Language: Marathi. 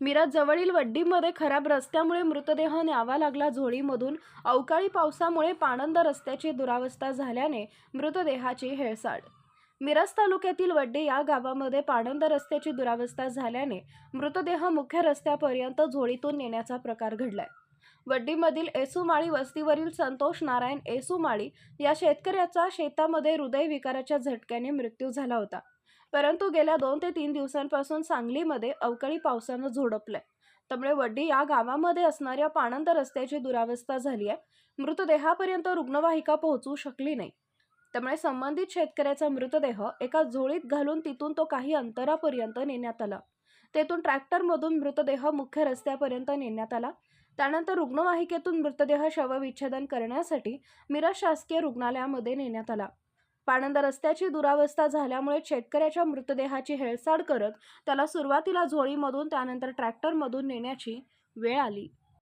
मिरज जवळील वड्डीमध्ये खराब रस्त्यामुळे मृतदेह न्यावा लागला. झोळीमधून अवकाळी पावसामुळे पाणंद रस्त्याची दुरावस्था झाल्याने मृतदेहाची हेळसाड मिरज तालुक्यातील वड्डे या गावामध्ये पाणंद रस्त्याची दुरावस्था झाल्याने मृतदेह मुख्य रस्त्यापर्यंत झोळीतून नेण्याचा प्रकार घडलाय. वड्डीमधील एसुमाळी वस्तीवरील संतोष नारायण एसुमाळी या शेतकऱ्याचा शेतामध्ये हृदयविकाराच्या झटक्याने मृत्यू झाला होता. परंतु गेल्या दोन ते तीन दिवसांपासून सांगलीमध्ये अवकाळी पावसानं झोडपलंय. त्यामुळे वड्डी या गावामध्ये असणाऱ्या पाणंद रस्त्याची दुरावस्था झाली आहे. मृतदेहापर्यंत रुग्णवाहिका पोहोचू शकली नाही. त्यामुळे संबंधित शेतकऱ्याचा मृतदेह एका झोळीत घालून तिथून तो काही अंतरापर्यंत नेण्यात आला. तेथून ट्रॅक्टरमधून मृतदेह मुख्य रस्त्यापर्यंत नेण्यात आला. त्यानंतर रुग्णवाहिकेतून मृतदेह शवविच्छेदन करण्यासाठी मिरज शासकीय रुग्णालयामध्ये नेण्यात आला. पाणंद रस्त्याची दुरावस्था झाल्यामुळे शेतकऱ्याच्या मृतदेहाची हेळसाड करत त्याला सुरुवातीला झोळीमधून त्यानंतर ट्रॅक्टरमधून नेण्याची वेळ आली.